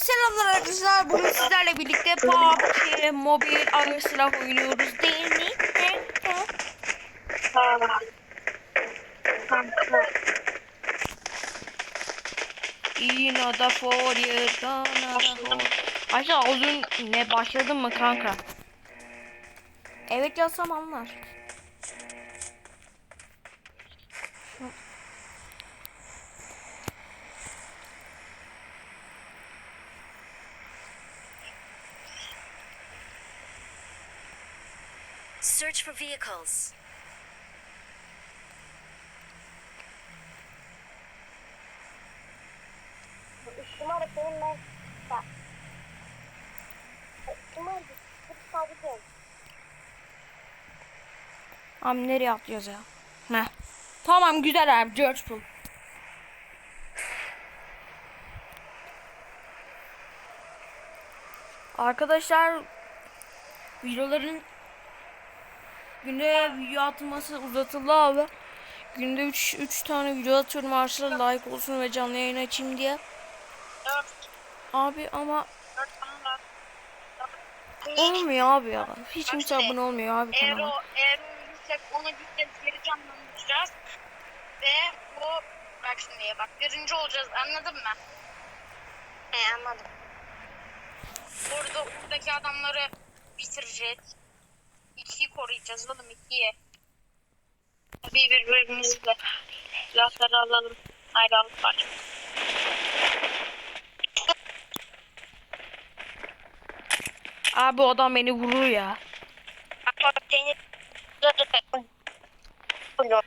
selamlar arkadaşlar. Bugün sizlerle birlikte PUBG mobil ağır silah oynuyoruz değil mi? You, dana da for. Ayşe uzun ne başladın mı kanka? Evet yazsam anlar. Search for vehicles. Abi nereye atlıyoruz ya? Heh. Tamam güzel abi George Pool. Arkadaşlar videoların günde video atılması uzatıldı abi. Günde 3 3 tane video atıyorum arkadaşlar like olsun ve canlı yayın açayım diye. Abi ama olmuyor abi ya. Hiç kimse abone olmuyor abi Eğer kanala. o eğer o onu bir kez geri canlandıracağız. Ve bu bak şimdi bak birinci olacağız anladın mı? He anladım. Orada buradaki adamları bitireceğiz. İkiyi koruyacağız oğlum ikiyi. Bir birbirimizle silahları alalım. Ayrılık var. Abi o adam beni vurur ya.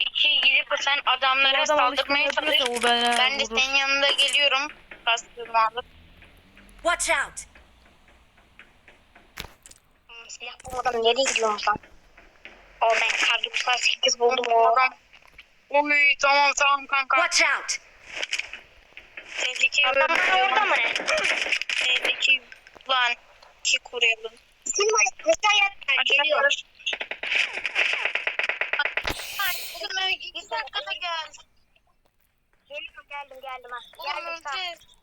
İkiye gidip sen adamlara adam saldırmaya çalış. beni Ben de vurur. senin yanında geliyorum. Kastırma alıp. Watch out! Silah bulmadan nereye gidiyorsun sen? O ben kargı 8 buldum o. Oy tamam tamam kanka. Watch out! Tehlike Adamlar orada mı ne? Tehlike lan. İki koruyalım. Bizim mesela yatlar geliyor. Oğlum iki dakikada gel. Geliyorum geldim geldim ha. Geldim sağ.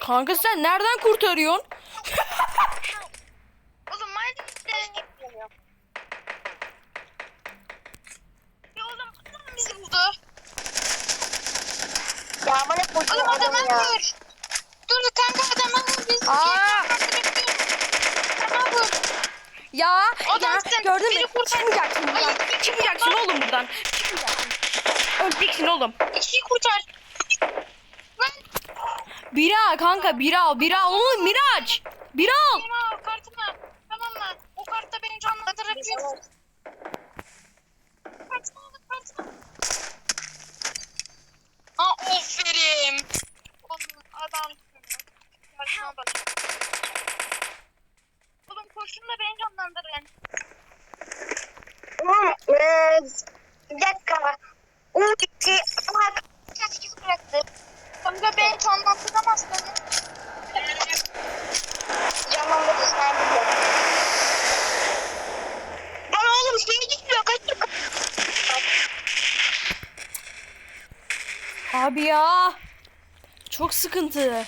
Kanka sen nereden kurtarıyorsun? Oğlum işte. Ya oğlum adam bizi buldu. Ya bana kocuğu Oğlum adam adamı ya. vur. Dur kanka adamı vur. Biz Aa! Adamı vur. Ya, Adamsın. ya gördün Beni mü? kurtar. Çıkmayacaksın buradan. Hayır, Çıkmayacaksın oğlum buradan. Çıkmayacaksın. Öleceksin oğlum. İkiyi kurtar. Lan. Biri al kanka biri al biri al oğlum Miraç. Biri al. Benim al kartımı. Tamam mı? O kartta beni canlandırabiliyorsun. Kartımı al kartımı. Ha aferin. Oğlum adam. Kartına bak. Oğlum koşun da beni canlandırın. Oğlum eee, bir dakika. Umut gitti. Ama sekiz bıraktı. Kanka beni canlandıramaz beni. Canlandırdı sen biliyor. Lan oğlum şey gitmiyor kaçıyor. Abi ya. Çok sıkıntı.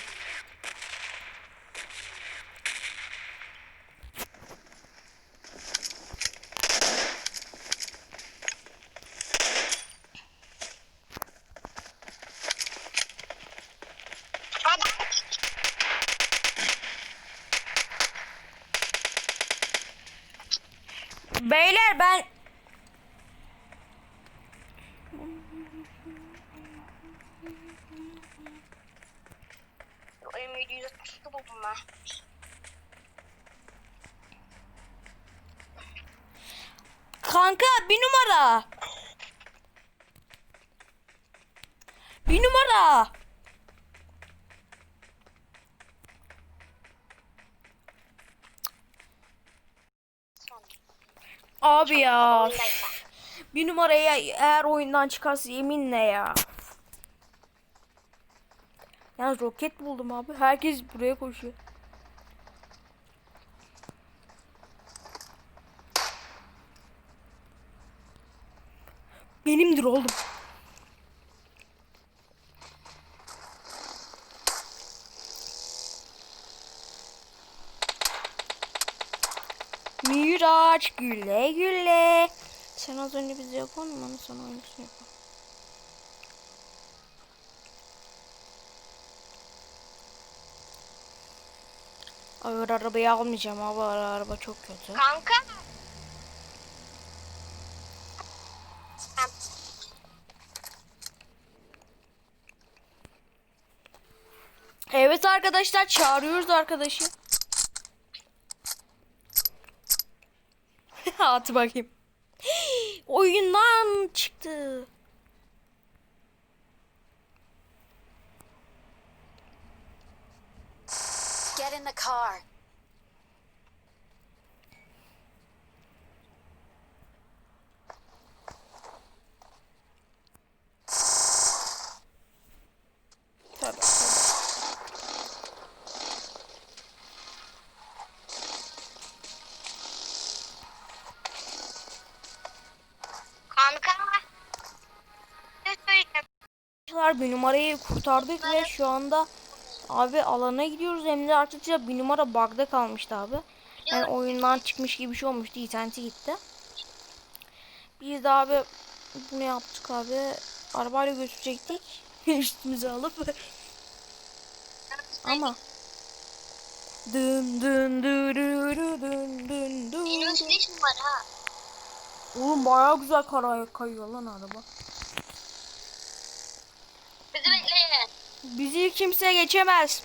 Adam Beyler ben M762 buldum ben. kanka bir numara. Bir numara. Abi ya. Bir numaraya eğer oyundan çıkarsa yeminle ya. Yalnız roket buldum abi. Herkes buraya koşuyor. Benimdir oğlum. Miraç güle güle. Sen az önce bizi yapmadın mı? Sana aynısını yapalım. Ağır arabayı almayacağım abi. Ağır araba çok kötü. Kanka. Evet arkadaşlar çağırıyoruz arkadaşı. At bakayım. Oyundan çıktı. a car. arkadaşlar bir numarayı kurtardık ve şu anda abi alana gidiyoruz. Hem de arkadaşlar bir numara bug'da kalmıştı abi. Yani oyundan çıkmış gibi bir şey olmuştu. İnterneti gitti. Biz de abi bunu yaptık abi. Arabayla götürecektik. Üstümüze alıp. Ama dın dın dın dın dın dın Benim var ha. Oğlum bayağı güzel karaya kayıyor lan araba. Bizi bekleyin. Bizi kimse geçemez.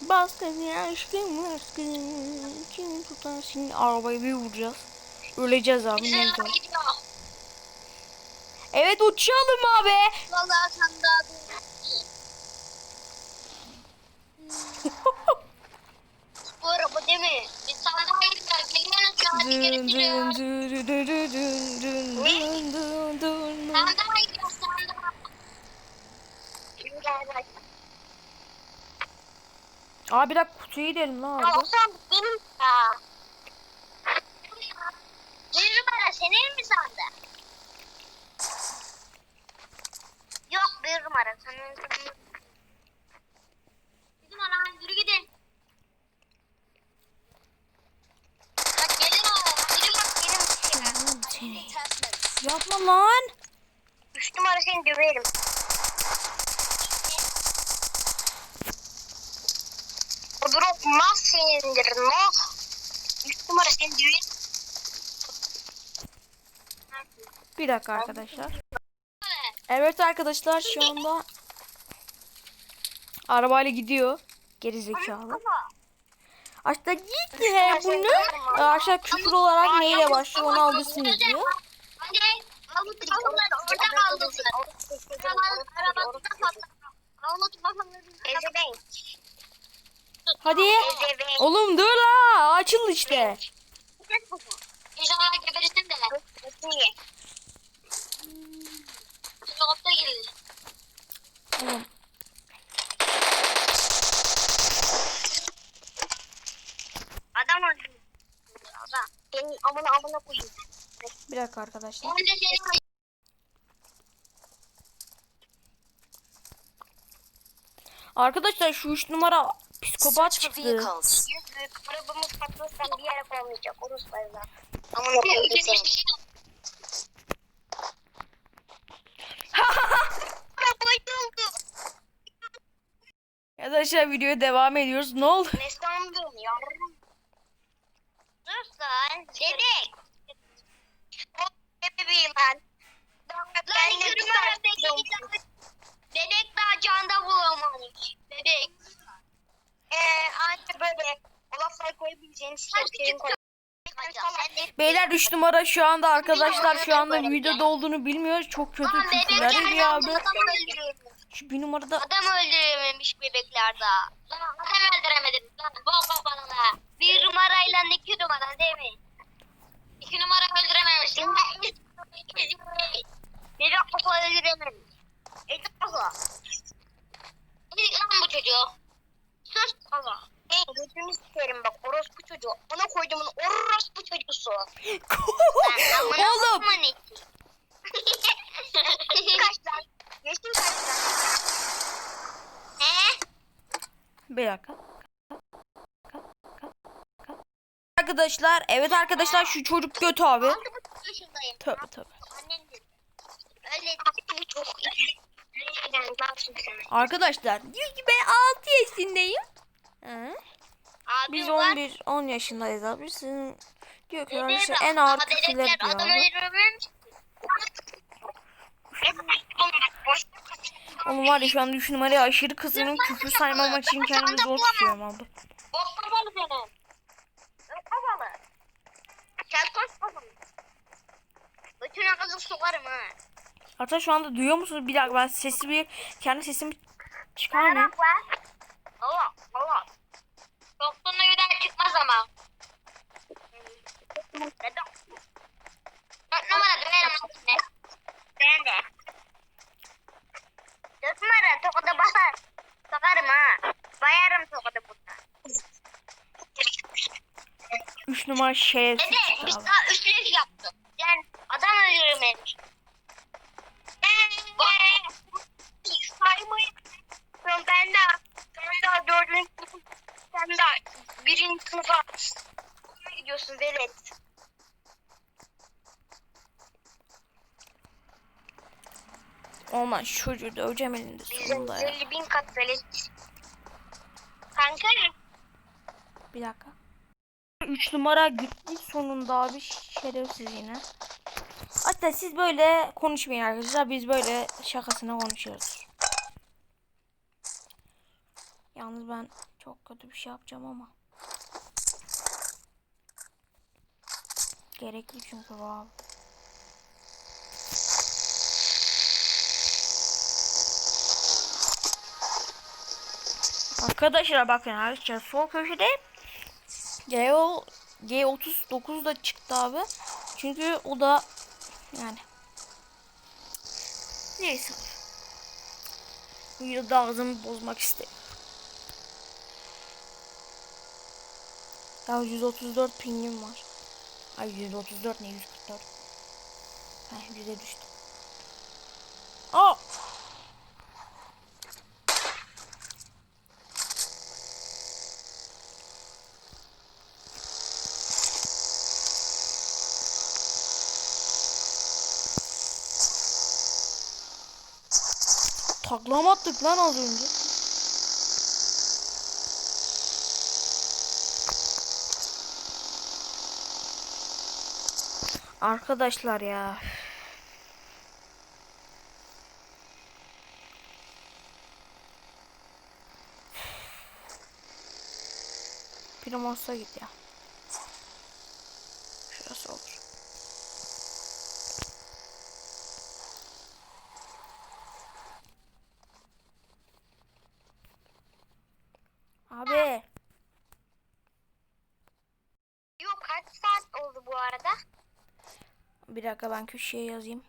Baskın ya aşkım aşkım. Kim tutar şimdi arabayı bir vuracağız. Öleceğiz abi. Olacak? gidiyor. Evet uçalım abi. Vallahi sen daha Bu araba değil mi? Biz sandalye gidiyor. Geliyorsunuz ya. Hadi geri Dın gidiyor. dın dın dın dın dın dın dın dın dın dın. Sandalye gidiyor. Bak. Abi bir dakika kutuya gidelim lan abi. o sandık benim ya. Bir numara senin mi sandı? Yok bir numara senin senin. Bir numara yürü gidin. Bak gelin o. Gidin bak benim şeyler. Oğlum seni. Attachments. Yapma lan. Numara seni döverim. O drop mas senindir no. Üç numara seni döverim. Bir dakika arkadaşlar. Evet arkadaşlar şu anda arabayla gidiyor. Geri zekalı. Aşağı git he bunu. Aşağı küfür olarak neyle başlıyor onu alırsınız diyor. Ezebeyin. Hadi. Ezebeyin. Oğlum dur la açıl işte. İnşallah geberirsin de. Niye? Helikopter gelir. Oğlum. Adam öldü. Adam. Senin amına amına koyayım. Bir dakika arkadaşlar. Arkadaşlar şu 3 numara psikopat çıktı. Arabamız patlarsa bir yere olmayacak. Unutmayın lan. Ama ne Arkadaşlar videoya devam ediyoruz. Ne oldu? Beyler 3 numara şu anda arkadaşlar şu anda videoda olduğunu bilmiyoruz. Çok kötü küfürler ediyor abi. Şu bir numarada Adam öldürememiş bebekler daha. Adam öldüremedim. Lan bok bok bana la. Bir numarayla iki numara değil mi? İki numara öldürememiş. Bir bok öldürememiş. İki bok. İlk lan bu çocuğu. Sus baba. Ey gözünü sikerim bak orospu çocuğu. Ona koyduğumun orospu çocuğusu. ben amına Oğlum. koyman ettim. kaç lan? Yaşın kaç lan? He? Bir dakika. Arkadaşlar evet arkadaşlar şu çocuk kötü abi. Altı buçuk Arkadaşlar ben 6 yaşındayım. Hı? Abi Biz var. 11 10 yaşındayız abi. Sizin diyor ki arkadaşlar bak, en ağır küfürler diyor abi. Oğlum var ya şu anda 3 numaraya aşırı kızının küfür saymamak için kendimi zor tutuyorum abi. Bok babalı benim. Bok babalı. Sen koş babalı. Bütün akıllı sokarım ha. Hatta şu anda duyuyor musunuz? Bir dakika ben sesi bir kendi sesimi çıkarmayayım. Allah Allah. Doktoruna bir çıkmaz ama. Neden? Dört numara dönerim üstüne. Ben de. Dört numara tokadı basar. Sokarım ha. Bayarım tokadı burada. 3 numara şerefsiz Dede biz daha üçlük yaptık. Yani adam öldürürüm beni. Saymayı. Ben daha, ben daha dördüncü sen daha birinci sınıfa gidiyorsun velet. Olmaz çocuğu döveceğim elinde sonunda ya. 50 bin kat velet. Kanka Bir dakika. 3 numara gitti sonunda abi şerefsiz yine. Hatta siz böyle konuşmayın arkadaşlar. Biz böyle şakasına konuşuyoruz. Yalnız ben çok kötü bir şey yapacağım ama. Gerekli çünkü bu abi. Arkadaşlar bakın arkadaşlar sol köşede GO G39 da çıktı abi. Çünkü o da yani neyse. Bu yılda ağzımı bozmak istemiyorum. Ya 134 pingim var. Ay 134 ne 144. Heh 100'e düştü. Aa! Takla mı attık lan az önce? Arkadaşlar ya. Primos'a git ya. Şurası olur. Abi. yok kaç saat oldu bu arada? Bir dakika ben köşeye yazayım.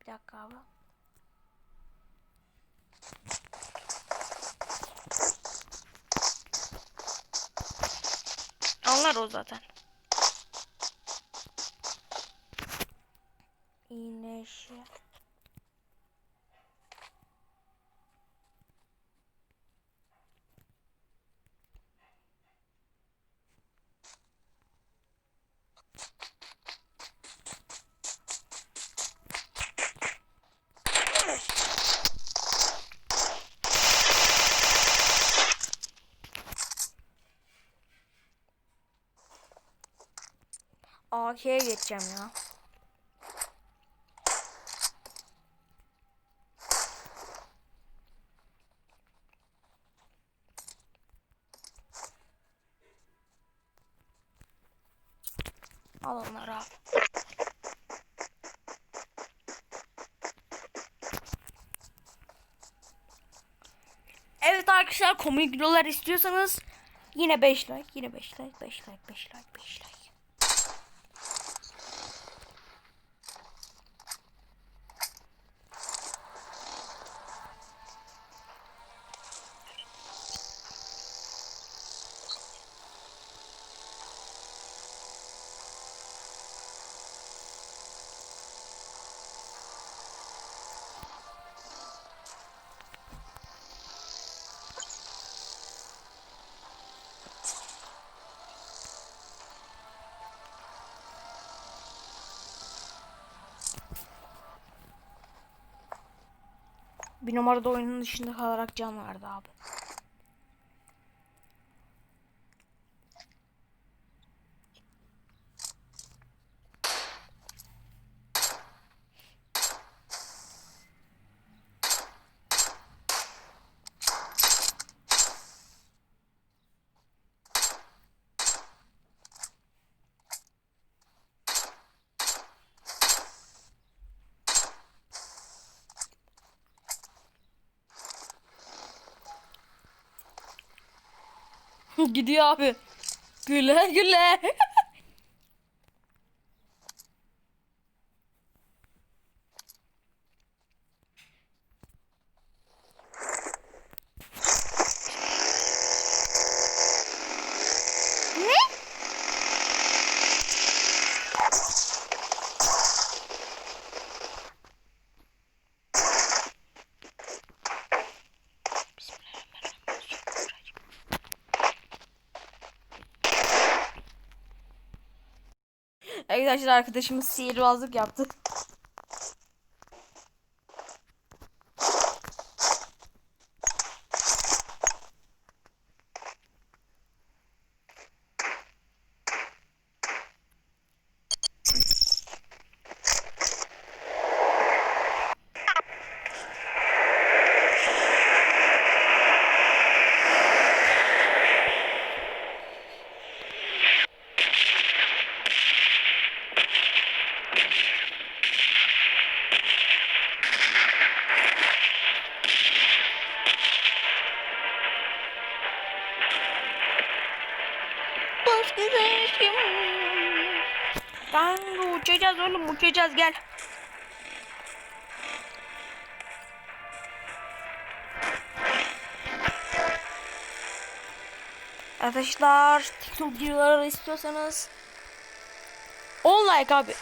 Bir dakika abi. Anlar o zaten. İğneşe. AK'ye geçeceğim ya. Al onları. Evet arkadaşlar komik videolar istiyorsanız yine 5 like, yine 5 like, 5 like, 5 like, 5 like. Bir numarada oyunun dışında kalarak can verdi abi. Gidiyor abi. Güle güle. Arkadaşlar arkadaşımız sihirbazlık yaptı. Kanka uçacağız oğlum uçacağız gel. Arkadaşlar TikTok videoları istiyorsanız 10 like abi.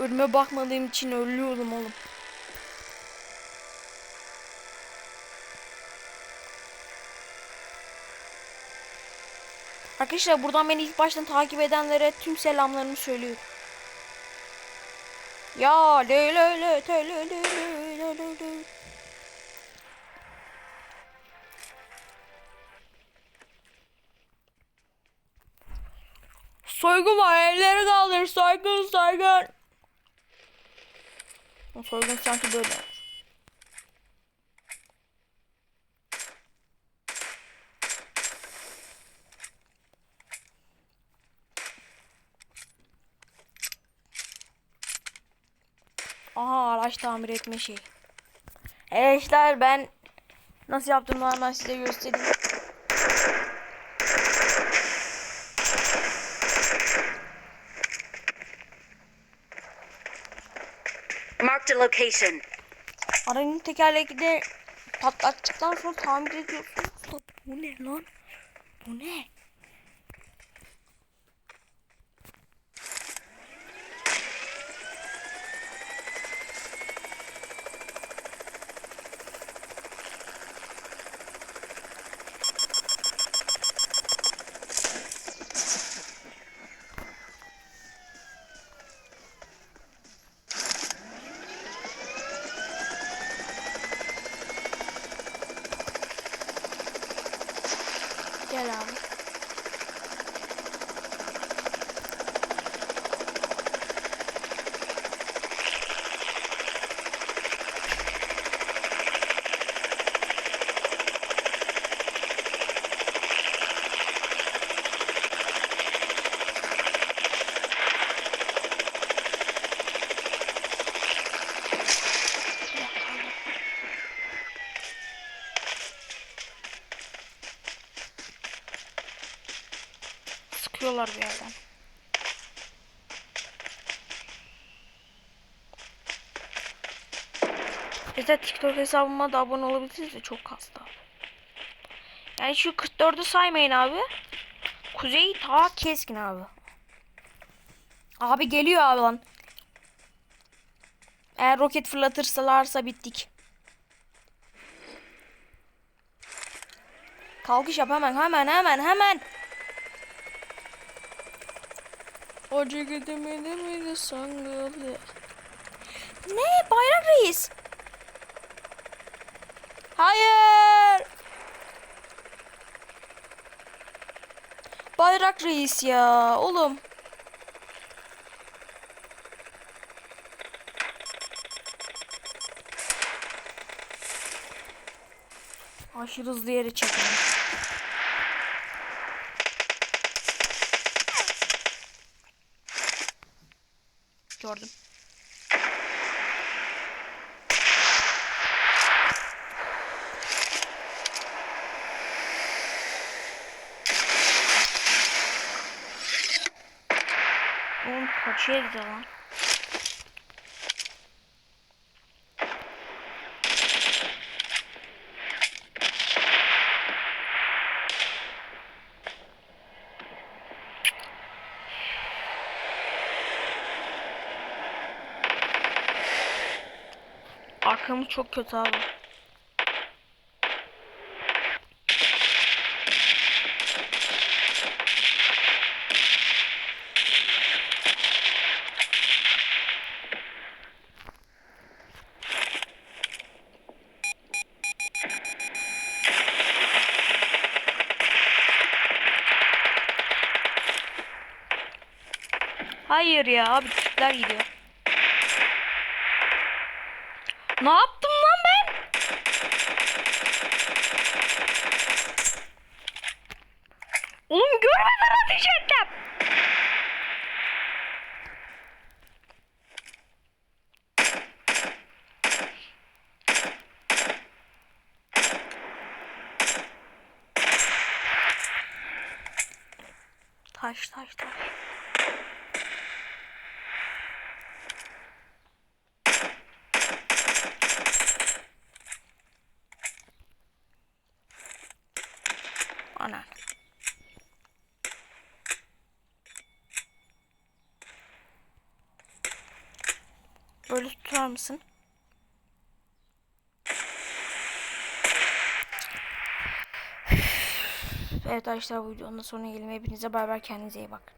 Ölüme bakmadığım için ölüyordum oğlum. Arkadaşlar buradan beni ilk baştan takip edenlere tüm selamlarımı söylüyorum. Ya le le le te le le le le le le. Soygun var elleri kaldır soygun soygun. Soygun sanki böyle. Aha araç tamir etme şey. Arkadaşlar ben nasıl yaptığımı hemen size göstereyim. Marked a location. Aracın tekerlekleri patlattıktan sonra tamir ediyorsunuz. Bu ne lan? Bu ne? Gel abi. Sıkıyorlar bir yerden. Mesela TikTok hesabıma da abone olabilirsiniz de çok kastı. Yani şu 44'ü saymayın abi. Kuzey ta keskin abi. Abi geliyor abi lan. Eğer roket fırlatırsalarsa bittik. Kalkış yap hemen hemen hemen hemen. Ceketimi de miydi sangalı? Ne? Bayrak reis. Hayır. Bayrak reis ya oğlum. Aşırı hızlı yere çekelim. Gördüm. Oğlum kaçıya gidiyor lan? Arkamız çok kötü abi. Hayır ya abi Türkler gidiyor. Ne yaptım lan ben? Oğlum görmeden ateş ettim. Taş taş taş. Ana. Böyle tutar mısın? Evet arkadaşlar bu videonun sonuna gelelim. Hepinize bay bay kendinize iyi bakın.